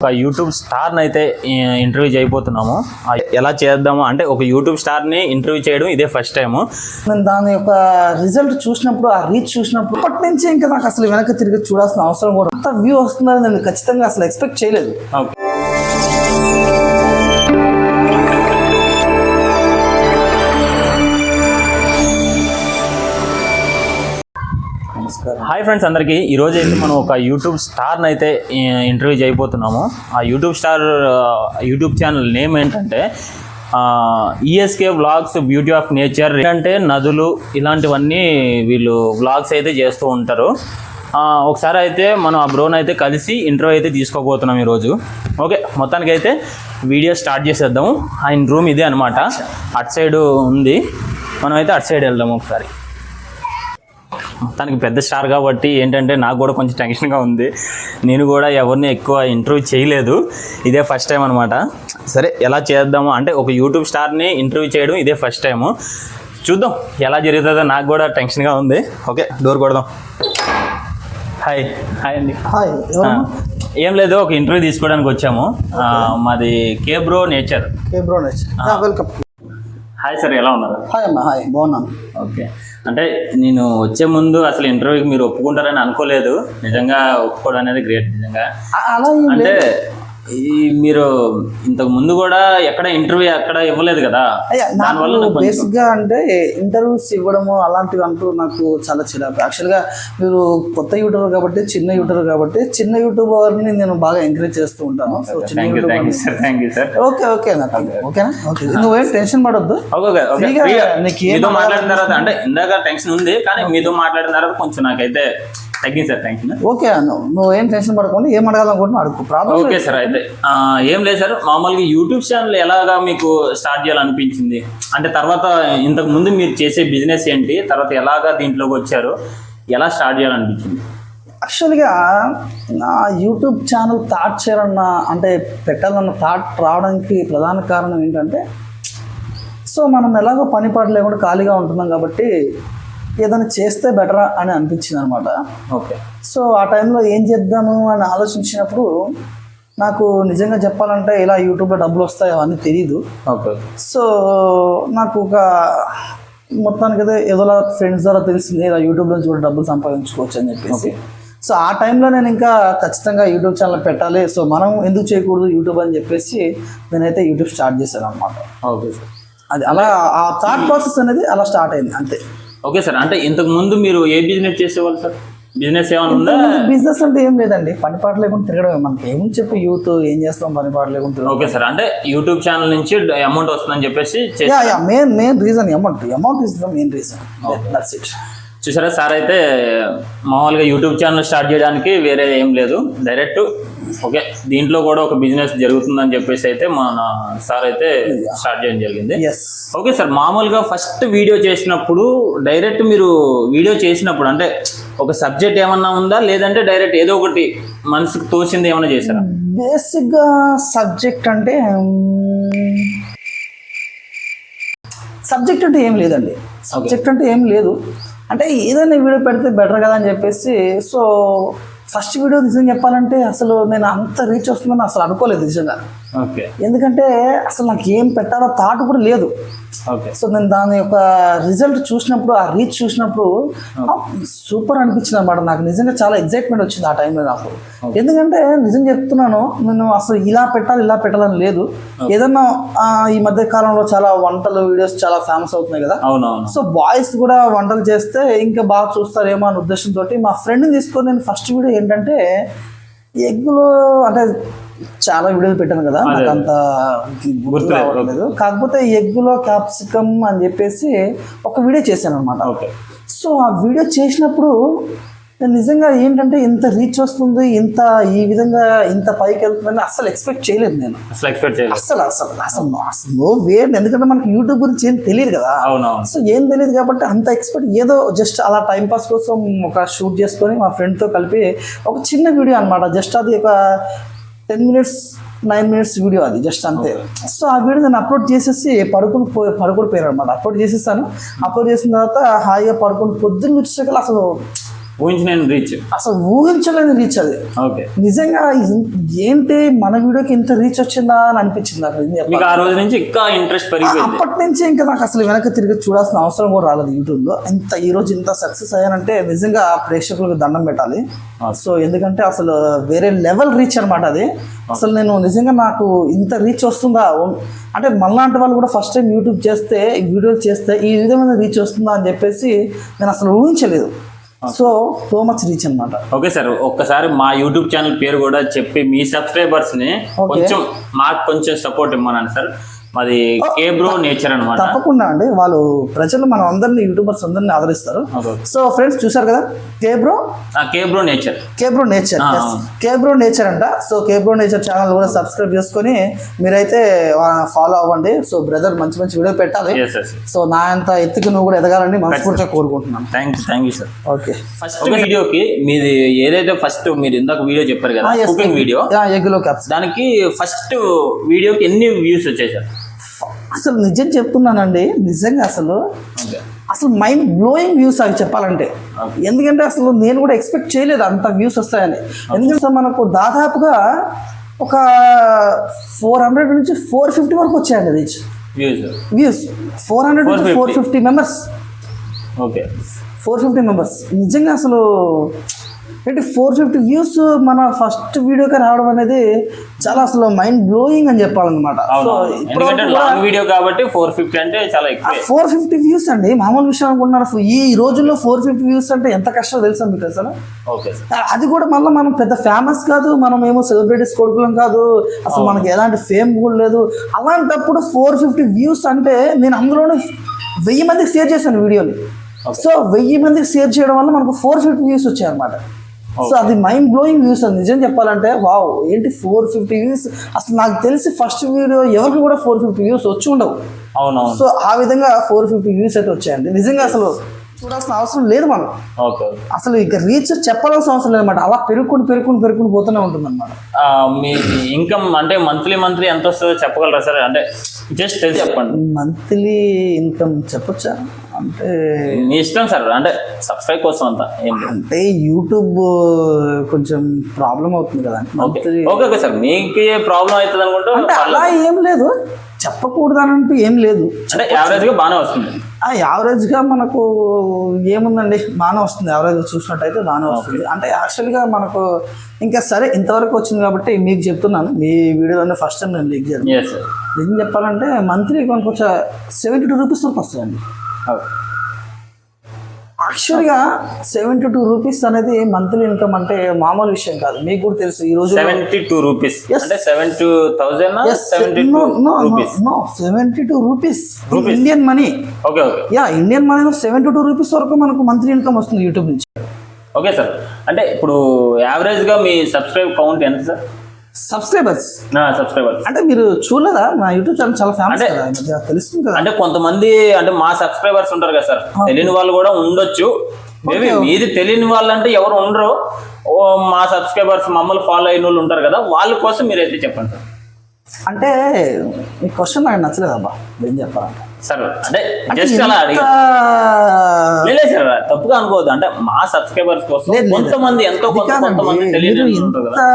ఒక యూట్యూబ్ స్టార్ని అయితే ఇంటర్వ్యూ చేయబోతున్నాము. ఎలా చేద్దాము అంటే ఒక యూట్యూబ్ స్టార్ని ఇంటర్వ్యూ చేయడం ఇదే ఫస్ట్ టైము. నేను దాని యొక్క రిజల్ట్ చూసినప్పుడు ఆ రీచ్ చూసినప్పుడు అప్పటి నుంచి ఇంకా నాకు అసలు వెనక్కి తిరిగి చూడాల్సిన అవసరం కూడా అంత వ్యూ వస్తుందని నేను ఖచ్చితంగా అసలు ఎక్స్పెక్ట్ చేయలేదు. ఓకే. నమస్కారం. హాయ్ ఫ్రెండ్స్ అందరికీ. ఈరోజు అయితే మనం ఒక యూట్యూబ్ స్టార్ని అయితే ఇంటర్వ్యూ చేయబోతున్నాము. ఆ YouTube star YouTube channel name ఏంటంటే ESK vlogs beauty of nature అంటే నదులు ఇలాంటివన్నీ వీళ్ళు వ్లాగ్స్ అయితే చేస్తూ ఉంటారు. ఒకసారి అయితే మనం ఆ బ్రోన్ అయితే కలిసి ఇంటర్వ్యూ అయితే తీసుకోబోతున్నాం ఈరోజు ఓకే మొత్తానికి అయితే వీడియో స్టార్ట్ చేసేద్దాము. ఆయన రూమ్ ఇదే అనమాట అటు సైడ్ ఉంది. మనం అయితే అటు సైడ్ వెళ్దాము ఒకసారి. మొత్తానికి పెద్ద స్టార్ కాబట్టి ఏంటంటే నాకు కూడా కొంచెం టెన్షన్గా ఉంది. నేను కూడా ఎవరిని ఎక్కువ ఇంటర్వ్యూ చేయలేదు. ఇదే ఫస్ట్ టైం అనమాట సరే ఎలా చేద్దాము? అంటే ఒక యూట్యూబ్ స్టార్ని ఇంటర్వ్యూ చేయడం ఇదే ఫస్ట్ టైము చూద్దాం ఎలా జరుగుతుందో నాకు కూడా టెన్షన్గా ఉంది. ఓకే డోర్ కొడదాం. హాయ్ హాయ్ అండి. హాయ్ ఏం లేదు ఒక ఇంటర్వ్యూ తీసుకోవడానికి వచ్చాము. మాది కేబ్రో నేచర్ ఏ బ్రో వెల్కమ్ హాయ్ సార్ ఎలా ఉన్నారు? హాయ్ అమ్మా హాయ్ బాగున్నాను. ఓకే అంటే నేను వచ్చే ముందు అసలు ఇంటర్వ్యూకి మీరు ఒప్పుకుంటారని అనుకోలేదు. నిజంగా ఒప్పుకోవడం అనేది గ్రేట్ నిజంగా. అంటే ఈ మీరు ఇంతకు ముందు కూడా ఎక్కడ ఇంటర్వ్యూ ఎక్కడ ఇవ్వలేదు కదా? దానివల్ల బేసిక్గా అంటే ఇంటర్వ్యూస్ ఇవ్వడము అలాంటివి అంటూ నాకు చాలా చిరాకు. యాక్చువల్గా మీరు కొత్త యూట్యూబర్ కాబట్టి చిన్న యూట్యూబర్ కాబట్టి చిన్న యూట్యూబర్ని నేను బాగా ఎంకరేజ్ చేస్తూ ఉంటాను. సో చిన్న యూట్యూబర్ ఓకే ఓకే ఓకేనా ఓకే నువ్వేం టెన్షన్ పడొద్దు. మీతో మాట్లాడిన తర్వాత అంటే ఇందాక టెన్షన్ ఉంది కానీ మీతో మాట్లాడిన తర్వాత కొంచెం నాకైతే తగ్గింది సార్ థ్యాంక్ యూ ఓకే నువ్వు నువ్వేం టెన్షన్ పడకుండా ఏం అడగాలనుకుంటున్నా అడుగు ప్రాబ్లం ఓకే సార్ అయితే ఏం లేదు సార్ మామూలుగా యూట్యూబ్ ఛానల్ ఎలాగా మీకు స్టార్ట్ చేయాలనిపించింది? అంటే తర్వాత ఇంతకు ముందు మీరు చేసే బిజినెస్ ఏంటి తర్వాత ఎలాగా దీంట్లోకి వచ్చారు ఎలా స్టార్ట్ చేయాలనిపించింది? యాక్చువల్గా నా యూట్యూబ్ ఛానల్ థాట్ చేయాలన్న అంటే పెట్టాలన్న థాట్ రావడానికి ప్రధాన కారణం ఏంటంటే సో మనం ఎలాగో పని పాట లేకుండా ఖాళీగా ఉంటున్నాం కాబట్టి ఏదైనా చేస్తే బెటరా అని అనిపించింది అనమాట ఓకే. సో ఆ టైంలో ఏం చేద్దాము అని ఆలోచించినప్పుడు నాకు నిజంగా చెప్పాలంటే ఇలా యూట్యూబ్లో డబ్బులు వస్తాయో అవన్నీ తెలియదు ఓకే. సో నాకు ఒక మొత్తానికి అయితే ఏదోలా ఫ్రెండ్స్ ద్వారా తెలిసింది ఇలా యూట్యూబ్ నుంచి కూడా డబ్బులు సంపాదించుకోవచ్చు అని చెప్పేసి. సో ఆ టైంలో నేను ఇంకా ఖచ్చితంగా యూట్యూబ్ ఛానల్ పెట్టాలి. సో మనం ఎందుకు చేయకూడదు యూట్యూబ్ అని చెప్పేసి నేనైతే యూట్యూబ్ స్టార్ట్ చేశాను అనమాట ఓకే సార్. అది అలా ఆ థాట్ ప్రాసెస్ అనేది అలా స్టార్ట్ అయింది అంతే. ఓకే సార్ అంటే ఇంతకు ముందు మీరు ఏ బిజినెస్ చేసేవాళ్ళు సార్? బిజినెస్ ఏమైనా ఉందా? బిజినెస్ అంటే ఏం లేదండి పని పాట లేకుండా తిరగడమే. మనకి ఏముంది చెప్పి యూత్ ఏం చేస్తాం పని పాట లేకుండా తిరగడం. ఓకే సార్ అంటే యూట్యూబ్ ఛానల్ నుంచి అమౌంట్ వస్తుందని చెప్పేసి main main reason amount amount is the main reason that's it చూసారా సార్ అయితే మామూలుగా యూట్యూబ్ ఛానల్ స్టార్ట్ చేయడానికి వేరే ఏం లేదు. Direct okay. దీంట్లో కూడా ఒక బిజినెస్ జరుగుతుందని చెప్పేసి అయితే మన సార్ అయితే స్టార్ట్ చేయడం జరిగింది. ఓకే సార్ మామూలుగా ఫస్ట్ వీడియో చేసినప్పుడు డైరెక్ట్ మీరు వీడియో చేసినప్పుడు అంటే ఒక సబ్జెక్ట్ ఏమన్నా ఉందా? లేదంటే డైరెక్ట్ ఏదో ఒకటి మనసుకు తోచింది ఏమైనా చేశారా? బేసిక్గా సబ్జెక్ట్ అంటే సబ్జెక్ట్ అంటే ఏం లేదండి. సబ్జెక్ట్ అంటే ఏం లేదు. అంటే ఏదైనా వీడియో పెడితే బెటర్ కదా అని చెప్పేసి సో ఫస్ట్ వీడియో నిజం చెప్పాలంటే అసలు నేను అంత రీచ్ వస్తుందని అసలు అనుకోలేదు నిజంగా. ఎందుకంటే అసలు నాకు ఏం పెట్టాలో థాట్ కూడా లేదు. ఓకే. సో నేను దాని యొక్క రిజల్ట్ చూసినప్పుడు ఆ రీచ్ చూసినప్పుడు సూపర్ అనిపించింది అనమాట నాకు నిజంగా చాలా ఎగ్జైట్మెంట్ వచ్చింది ఆ టైంలో నాకు. ఎందుకంటే నిజం చెప్తున్నాను నేను అసలు ఇలా పెట్టాలి ఇలా పెట్టాలని లేదు. ఏదన్నా ఈ మధ్య కాలంలో చాలా వంటలు వీడియోస్ చాలా ఫేమస్ అవుతున్నాయి కదా. సో బాయ్స్ కూడా వంటలు చేస్తే ఇంకా బాగా చూస్తారేమో అనే ఉద్దేశంతో మా ఫ్రెండ్ని తీసుకొని నేను ఫస్ట్ వీడియో ఏంటంటే ఎగ్గులో అంటే చాలా వీడియోలు పెట్టాను కదా నాకు అంత గుర్తు రావట్లేదు కాకపోతే ఎగ్గులో క్యాప్సికమ్ అని చెప్పేసి ఒక వీడియో చేశాను అనమాట సో ఆ వీడియో చేసినప్పుడు నిజంగా ఏంటంటే ఇంత రీచ్ వస్తుంది ఇంత ఈ విధంగా ఇంత పైకి వెళ్తుందని అస్సలు ఎక్స్పెక్ట్ చేయలేదు నేను. అసలు ఎక్స్పెక్ట్ చేయలేదు. అస్సలు అసలు అసలు అసలు నో వేర్ ఎందుకంటే మనకి యూట్యూబ్ గురించి ఏం తెలియదు కదా. సో ఏం తెలియదు కాబట్టి అంత ఎక్స్పెక్ట్ ఏదో జస్ట్ అలా టైం పాస్ కోసం ఒక షూట్ చేసుకొని మా ఫ్రెండ్తో కలిపి ఒక చిన్న వీడియో అనమాట జస్ట్ అది ఒక ten minutes nine minutes video అది జస్ట్ అంతే. సో ఆ వీడియో నేను అప్లోడ్ చేసేసి పడుకుని పోయి పడుకుని పోయారు అనమాట అప్లోడ్ చేసేసాను అప్లోడ్ చేసిన తర్వాత హాయిగా పడుకుని పొద్దున్న వచ్చేసరికి అసలు ఊహించిన రీచ్ అసలు ఊహించలేని రీచ్ అది. ఓకే. నిజంగా ఏంటి మన వీడియోకి ఇంత రీచ్ వచ్చిందా అని అనిపించింది నాకు ఆ రోజు నుంచి ఇంకా ఇంట్రెస్ట్ పెరిగిపోయింది. అప్పటి నుంచి ఇంకా నాకు అసలు వెనక్కి తిరిగి చూడాల్సిన అవసరం కూడా రాలేదు యూట్యూబ్లో ఇంత ఈ రోజు ఇంత సక్సెస్ అయ్యానంటే నిజంగా ప్రేక్షకులకు దండం పెట్టాలి. సో ఎందుకంటే అసలు వేరే లెవెల్ రీచ్ అనమాట అది. అసలు నేను నిజంగా నాకు ఇంత రీచ్ వస్తుందా? అంటే మళ్ళాంటి వాళ్ళు కూడా ఫస్ట్ టైం యూట్యూబ్ చేస్తే వీడియోలు చేస్తే ఈ విధమైన రీచ్ వస్తుందా అని చెప్పేసి నేను అసలు ఊహించలేదు. సో సో మచ్ రీచ్ అనమాట ఓకే సార్ ఒక్కసారి మా యూట్యూబ్ ఛానల్ పేరు కూడా చెప్పి మీ సబ్స్క్రైబర్స్ని. కొంచెం మాకు కొంచెం సపోర్ట్ ఇమ్మన్నాను సార్ మాది కేబ్రో నేచర్ అనమాట తప్పకుండా అండి. వాళ్ళు ప్రజలు మనం అందరినీ యూట్యూబర్స్ అందరినీ ఆదరిస్తారు. సో ఫ్రెండ్స్ చూసారు కదా? కేబ్రో కేబ్రో నేచర్ కేబ్రో నేచర్. కేబ్రో నేచర్ అంట. సో కేబ్రో నేచర్ ఛానల్ కూడా సబ్స్క్రైబ్ చేసుకొని మీరైతే ఫాలో అవ్వండి. సో బ్రదర్ మంచి మంచి వీడియో పెట్టాలి. సో నా అంత ఎత్తుకు నువ్వు కూడా ఎదగాలని మనస్ఫూర్తిగా కోరుకుంటున్నాను. Thank you thank you sir okay first వీడియోకి మీది ఏదైతే ఫస్ట్ మీరు ఇందాక వీడియో చెప్పారు కదా కుకింగ్ వీడియో ఎగ్లో క్యాప్స్ దానికి ఫస్ట్ వీడియోకి ఎన్ని వ్యూస్ వచ్చాయి సార్ అసలు నిజం చెప్తున్నానండి నిజంగా అసలు. అసలు మైండ్ బ్లోయింగ్ వ్యూస్ అవి చెప్పాలంటే. ఎందుకంటే అసలు నేను కూడా ఎక్స్పెక్ట్ చేయలేదు అంత వ్యూస్ వస్తాయని. ఎందుకంటే మనకు దాదాపుగా ఒక ఫోర్ హండ్రెడ్ నుంచి ఫోర్ ఫిఫ్టీ వరకు వచ్చాయండి రీచ్ వ్యూస్ ఫోర్ హండ్రెడ్ నుంచి four 450. Fifty members okay. Four fifty members నిజంగా అసలు ఏంటి ఫోర్ ఫిఫ్టీ వ్యూస్ మన ఫస్ట్ వీడియోకి రావడం అనేది చాలా అసలు మైండ్ బ్లోయింగ్ అని చెప్పాలన్నమాట. లాంగ్ వీడియో కాబట్టి ఫోర్ ఫిఫ్టీ అంటే చాలా ఎక్కువే. ఫోర్ ఫిఫ్టీ వ్యూస్ అండి మామూలు విషయం అనుకుంటున్నారు? ఈ రోజుల్లో ఫోర్ ఫిఫ్టీ వ్యూస్ అంటే ఎంత కష్టం తెలుసా మీకు అసలు అది కూడా మళ్ళీ మనం పెద్ద ఫేమస్ కాదు మనం ఏమో సెలబ్రిటీస్ కొడుకులం కాదు అసలు మనకి ఎలాంటి ఫేమ్ కూడా లేదు. అలాంటప్పుడు ఫోర్ ఫిఫ్టీ వ్యూస్ అంటే నేను అందులోనే వెయ్యి మందికి షేర్ చేశాను వీడియోని. సో వెయ్యి మందికి షేర్ చేయడం వల్ల మనకు ఫోర్ ఫిఫ్టీ వ్యూస్ వచ్చాయి అనమాట సో అది మైండ్ బ్లోయింగ్ వ్యూస్ అది నిజం చెప్పాలంటే వావ్ ఏంటి ఫోర్ ఫిఫ్టీ వ్యూస్ అసలు నాకు తెలిసి ఫస్ట్ వీడియో ఎవరికి కూడా ఫోర్ ఫిఫ్టీ వ్యూస్ వచ్చి ఉండవు. అవునవును. సో ఆ విధంగా ఫోర్ ఫిఫ్టీ వ్యూస్ అయితే వచ్చాయండి. నిజంగా అసలు చూడాల్సిన అవసరం లేదు మనం. అసలు ఇక రీచ్ చెప్పాల్సిన అవసరం లేదన్నమాట. అలా పెరుగుకుని పెరుగుకుని పెరుగుకుని పోతూనే ఉంటుంది అనమాట మీ ఇన్కమ్ అంటే మంత్లీ మంత్లీ ఎంత వస్తుందో చెప్పగలరా సార్? అంటే జస్ట్ చెప్పండి. మంత్లీ ఇన్కమ్ చెప్పొచ్చా? అంటే మీ ఇష్టం సార్ అంటే సబ్స్క్రైబ్ కోసం అంతా అంటే యూట్యూబ్ కొంచెం ప్రాబ్లం అవుతుంది కదా ఓకే. సార్ మీకు ప్రాబ్లం అవుతుంది అనుకుంటే అంటే అలా ఏం లేదు చెప్పకూడదు అని అంటూ ఏం లేదు. అంటే యావరేజ్గా బాగానే వస్తుంది. ఆ యావరేజ్గా మనకు ఏముందండి బాగానే వస్తుంది. యావరేజ్ చూసినట్టయితే బాగానే వస్తుంది. అంటే యాక్చువల్గా మనకు ఇంకా సరే ఇంతవరకు వచ్చింది కాబట్టి మీకు చెప్తున్నాను. మీ వీడియోలోనే ఫస్ట్ టైం నేను లీక్ సార్ ఏం చెప్పాలంటే మంత్లీ వచ్చే సెవెంటీ టూ రూపీస్ వరకు వస్తాయండి. యాక్చువల్గా సెవెంటీ టూ రూపీస్ అనేది మంత్లీ ఇన్కమ్ అంటే మామూలు విషయం కాదు. మీకు కూడా తెలుసు ఈ రోజు సెవెంటీ టూ రూపీస్. అంటే seventy two rupees seventy two rupees Indian money okay okay yeah Indian మనీలో సెవెంటీ టూ రూపీస్ వరకు మనకు మంత్లీ ఇన్కమ్ వస్తుంది యూట్యూబ్ నుంచి. ఓకే సార్ అంటే ఇప్పుడు యావరేజ్గా మీ సబ్స్క్రైబ్ కౌంట్ ఎంత సార్ సబ్స్క్రైబర్స్ నా సబ్స్క్రైబర్స్ అంటే మీరు చూడలేదా? మా యూట్యూబ్ ఛానల్ చాలా ఫేమస్ కదా. తెలుస్తుంది కదా. అంటే కొంతమంది అంటే మా సబ్స్క్రైబర్స్ ఉంటారు కదా సార్. తెలియని వాళ్ళు కూడా ఉండొచ్చు. మేబీ మీది తెలియని వాళ్ళు అంటే ఎవరు ఉండరు. మా సబ్స్క్రైబర్స్ మమ్మల్ని ఫాలో అయిన వాళ్ళు ఉంటారు కదా వాళ్ళ కోసం మీరైతే చెప్పండి సార్. అంటే ఈ క్వశ్చన్ నాకు నచ్చలేదు అబ్బా ఏం చెప్పాలంటే. సార్ జస్ట్ అలా లేదు సార్ తప్పుగా అనుకోవద్దు. అంటే మా సబ్స్క్రైబర్స్ కోసం. కొంతమంది ఎంతో కొంత కొంతమంది కదా.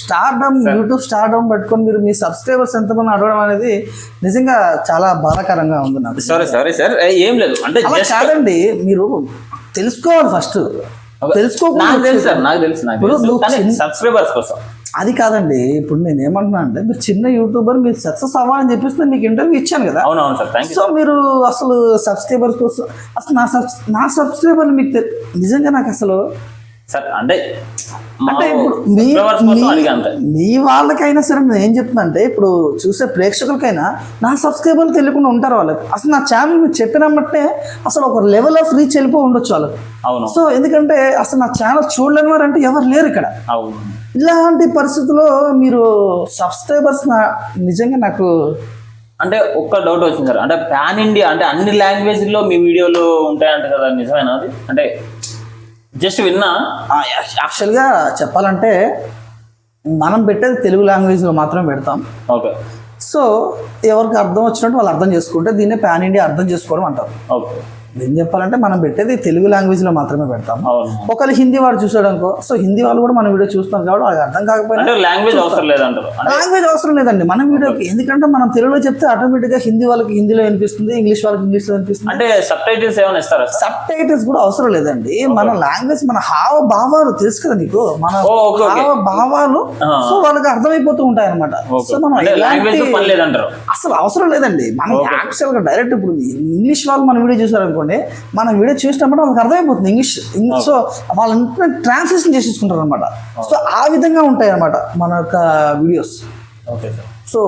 స్టార్డమ్ యూట్యూబ్ స్టార్డమ్ పట్టుకొని మీరు మీ సబ్స్క్రైబర్స్ ఎంతమంది అడగడం అనేది నిజంగా చాలా బాధాకరంగా ఉంది నాకు. Sorry sorry sir. ఏం లేదు. అంటే కాదండి మీరు తెలుసుకోవాలి ఫస్ట్ తెలుసుకోకుండా నాకు తెలుసు సార్ నాకు తెలుసు నాకు సబ్స్క్రైబర్స్ కోసం. అది కాదండి ఇప్పుడు నేను ఏమంటున్నా అంటే మీరు చిన్న యూట్యూబర్ మీరు సక్సెస్ అవ్వాలని చెప్పేసి నేను మీకు ఇంటర్వ్యూ ఇచ్చాను కదా. అవునవును సార్ సో మీరు అసలు సబ్స్క్రైబర్స్ కోసం అసలు నా సబ్స్ నా సబ్స్క్రైబర్లు మీకు నిజంగా నాకు అసలు సార్ అంటే అంటే ఇప్పుడు మీ వాళ్ళకైనా సరే నేను ఏం చెప్తున్నా అంటే ఇప్పుడు చూసే ప్రేక్షకులకైనా నా సబ్స్క్రైబర్లు తెలియకుండా ఉంటారు వాళ్ళకి అసలు నా ఛానల్ మీరు చెప్పినమ్మటే అసలు ఒక లెవెల్ ఆఫ్ రీచ్ వెళ్ళిపో ఉండొచ్చు వాళ్ళకి అవును. సో ఎందుకంటే అసలు నా ఛానల్ చూడలేని వారు అంటే ఎవరు లేరు ఇక్కడ. అవును. ఇలాంటి పరిస్థితుల్లో మీరు సబ్స్క్రైబర్స్ నా నిజంగా నాకు అంటే ఒక్క డౌట్ వచ్చింది సార్. అంటే పాన్ ఇండియా అంటే అన్ని లాంగ్వేజ్లో మీ వీడియోలు ఉంటాయంట కదా నిజమేనా అది? అంటే జస్ట్ విన్నా? యాక్చువల్గా చెప్పాలంటే మనం పెట్టేది తెలుగు లాంగ్వేజ్లో మాత్రమే పెడతాం. ఓకే. సో ఎవరికి అర్థం వచ్చినట్టు వాళ్ళు అర్థం చేసుకుంటే దీన్నే పాన్ ఇండియా అర్థం చేసుకోవడం అంటారు. ఓకే. ఏం చెప్పాలంటే మనం పెట్టేది తెలుగు లాంగ్వేజ్లో మాత్రమే పెడతాం ఒకళ్ళు హిందీ వాడు చూసాడు అనుకో సో హిందీ వాళ్ళు కూడా మన వీడియో చూస్తాం కాబట్టి వాళ్ళకి అర్థం కాకపోయినా లాంగ్వేజ్ అవసరం లేదంటారు. లాంగ్వేజ్ అవసరం లేదండి. మన వీడియోకి ఎందుకంటే మనం తెలుగులో చెప్తే ఆటోమేటిక్గా హిందీ వాళ్ళకి హిందీలో వినిపిస్తుంది ఇంగ్లీష్ వాళ్ళకి ఇంగ్లీష్లో వినిపిస్తుంది. అంటే సబ్ టైటిల్స్ ఏమైనా ఇస్తారా సబ్ టైటిల్స్ కూడా అవసరం లేదండి. మన లాంగ్వేజ్ మన హావ భావాలు తెలుసు కదా నీకు? మన. హావ భావాలు. సో వాళ్ళకి అర్థమైపోతూ ఉంటాయి అనమాట సో మనం లాంగ్వేజ్ అసలు అవసరం లేదండి. మనం యాక్చువల్గా డైరెక్ట్ ఇప్పుడు ఇంగ్లీష్ వాళ్ళు మన వీడియో చూసారనుకోండి మన వీడియో చూసినప్పుడు వాళ్ళకి అర్థమైపోతుంది ఇంగ్లీష్ ఇంగ్లీష్ సో వాళ్ళంతా ట్రాన్స్లేషన్ చేసేసుకుంటారు అనమాట సో ఆ విధంగా ఉంటాయి అనమాట మన యొక్క videos okay sir. So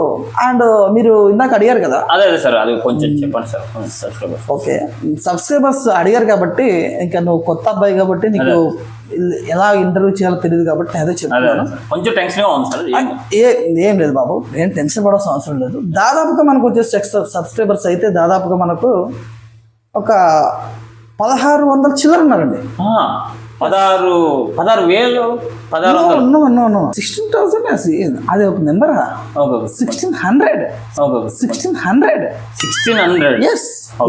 and మీరు ఇందాక అడిగారు కదా? అదే అదే సార్ అది కొంచెం చెప్పండి సార్ సబ్స్క్రైబర్స్ ఓకే. సబ్స్క్రైబర్స్ అడిగారు కాబట్టి ఇంకా నువ్వు కొత్త అబ్బాయి కాబట్టి నీకు ఎలా ఇంటర్వ్యూ చేయాలో తెలియదు కాబట్టి నేను అదే చెప్తున్నాను. కొంచెం టెన్షన్గా ఉంది సార్ ఏ ఏం లేదు బాబు ఏం టెన్షన్ పడాల్సిన అవసరం లేదు. దాదాపుగా మనకు వచ్చే సబ్స్క్రైబర్స్ అయితే దాదాపుగా మనకు ఒక పదహారు వందల చిల్లర ఉన్నారండి పదహారు పదహారు వేలు పదహారు సిక్స్టీన్ థౌసండ్ అది ఒక number. Sixteen hundred sixteen hundred sixteen hundred yes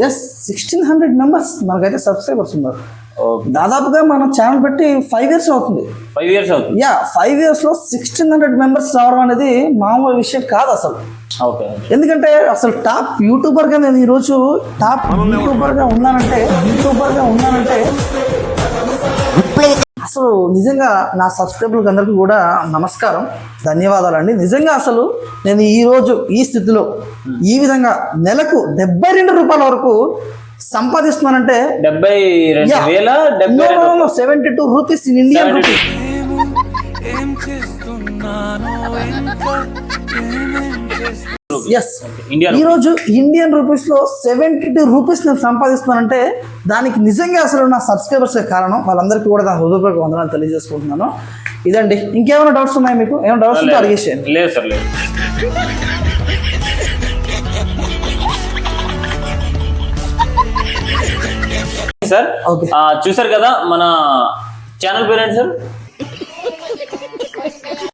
yes sixteen hundred members మనకైతే సబ్స్క్రైబర్స్ ఉన్నారు. దాదాపుగా మనం ఛానల్ పెట్టి ఫైవ్ ఇయర్స్ అవుతుంది. ఫైవ్ ఇయర్స్ అవుతుంది. యా ఫైవ్ ఇయర్స్లో సిక్స్టీన్ హండ్రెడ్ మెంబర్స్ రావడం అనేది మామూలు విషయం కాదు అసలు. ఎందుకంటే అసలు టాప్ యూట్యూబర్గా నేను ఈరోజు టాప్ యూట్యూబర్గా ఉన్నానంటే యూట్యూబర్గా ఉన్నానంటే అసలు నిజంగా నా సబ్స్క్రైబర్లకు అందరికీ కూడా నమస్కారం ధన్యవాదాలండి. నిజంగా అసలు నేను ఈ రోజు ఈ స్థితిలో ఈ విధంగా నెలకు డెబ్బై రెండు రూపాయల వరకు సంపాదిస్తున్నానంటే డెబ్బై seventy two rupees in Indian rupees yes ఈ రోజు ఇండియన్ రూపీస్లో సెవెంటీ టూ రూపీస్ నేను సంపాదిస్తున్నానంటే దానికి నిజంగా అసలు నా సబ్స్క్రైబర్స్ కారణం వాళ్ళందరికీ కూడా నా హృదయపూర్వక వందనాలు తెలియజేసుకుంటున్నాను. ఇదండి. ఇంకేమైనా డౌట్స్ ఉన్నాయి మీకు? ఏమైనా డౌట్స్ ఉంటే అడిగేసేయండి. లేదు సార్ లేదు. సార్ చూసారు కదా మన ఛానల్ పేరు ఏంటి సార్?